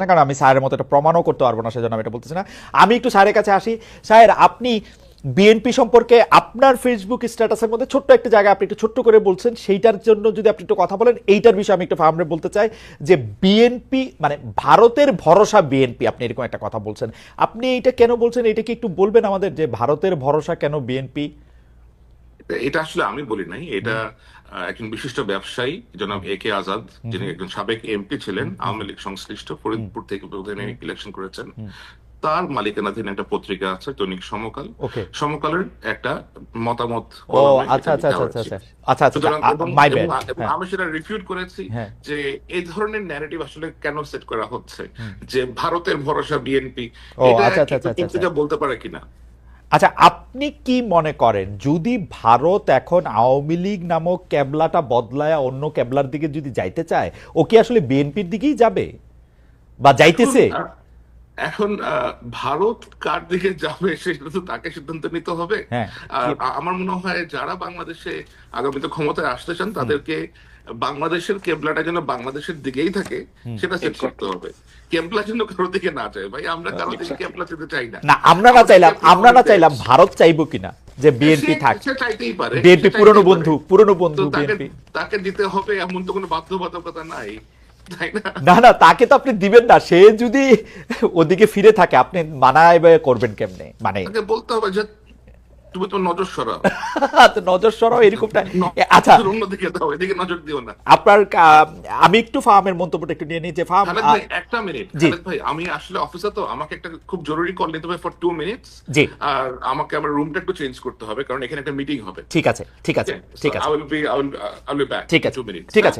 না, কারণ আমি স্যারের মতো এটা প্রমাণও করতে পারব না, সেজন্য আমি এটা বলতেছি না। আমি একটু স্যারের কাছে আসি। স্যার, আপনি বিএনপি সম্পর্কে আপনার ফেসবুক স্ট্যাটাসের মধ্যে ছোট্ট একটা জায়গা আপনি একটু ছোট্ট করে বলছেন, সেইটার জন্য যদি আপনি একটু কথা বলেন, এইটার বিষয়ে আমি একটু ফার্মে বলতে চাই যে বিএনপি মানে ভারতের ভরসা বিএনপি, আপনি এরকম একটা কথা বলছেন। আপনি এইটা কেন বলছেন? এটা কি একটু বলবেন আমাদের যে ভারতের ভরসা কেন বিএনপি? এটা আসলে আমি বলি নাই এটা একজন বিশিষ্ট ব্যবসায়ী জনাব এ কে আজাদ যিনি একজন সাবেক এমপি ছিলেন আওয়ামী লীগ সংশ্লিষ্ট ফরিদপুর থেকে ইলেকশন করেছেন। তার মালিকানাধীন একটা পত্রিকা আছে দৈনিক সমকাল। সমকালের একটা মতামত আচ্ছা আচ্ছা আচ্ছা আচ্ছা আচ্ছা আচ্ছা এবং আমি সেটা রিফিউট করেছি হ্যাঁ। যে এই ধরনের ন্যারেটিভ আসলে কেন সেট করা হচ্ছে? যে ভারতের ভরসা বিএনপি এটা আচ্ছা, আচ্ছা, আচ্ছা, আচ্ছা। বলতে পারে কিনা? আচ্ছা আপনি কি মনে করেন, যদি ভারত এখন আওয়ামী লীগ নামক ক্যাবলাটা বদলায় অন্য ক্যাবলার দিকে যদি যাইতে চায়, ও কি আসলে বিএনপির দিকেই যাবে? বা যাইতেছে? এখন, ভারত কার দিকে যাবে সেটা তো তাকে সিদ্ধান্ত নিতে হবে। হ্যাঁ। আর আমার মনে হয় যারা বাংলাদেশে আগামীতে ক্ষমতায় আসতে চান তাদেরকে বাংলাদেশের কেবলাটা যেন বাংলাদেশের দিকেই থাকে সেটা সেট করতে হবে। কেবলা যেন কারোর দিকে না যায় ভাই আমরা কারোর দিকে কেবলা যেতে চাই না। না আমরা না চাইলাম আমরা না চাইলাম ভারত চাইব কিনা যে বিএনপি থাক। চাইতেই পারে বিএনপি পুরনো বন্ধু পুরনো বন্ধু তাকে বিএনপি। তাকে দিতে হবে এমন তো কোনো বাধ্যবাধকতা নাই। না? না তাকে তো আপনি দিবেন না। সে যদি ওদিকে ফিরে থাকে আপনি মানায় করবেন কেমনে? মানে বলতে হবে যে তুমি তো নজর সরাও। নজর সরাও এরকমটা আচ্ছা। অন্যদিকে দাও এদিকে নজর দিও না। আপনার আমি একটু ফার্মের মন্তব্যটা একটু নিয়ে নিই যে ফার্ম একটা মিনিট জি। ভাই আমি আসলে অফিসে তো আমাকে একটা খুব জরুরি কল নিতে হবে ফর টু মিনিটস জি। আর আমাকে আমার রুমটা একটু চেঞ্জ করতে হবে কারণ এখানে একটা মিটিং হবে। ঠিক আছে ঠিক আছে ঠিক আছে। I will be I will be back ঠিক আছে টু মিনিটস ঠিক আছে।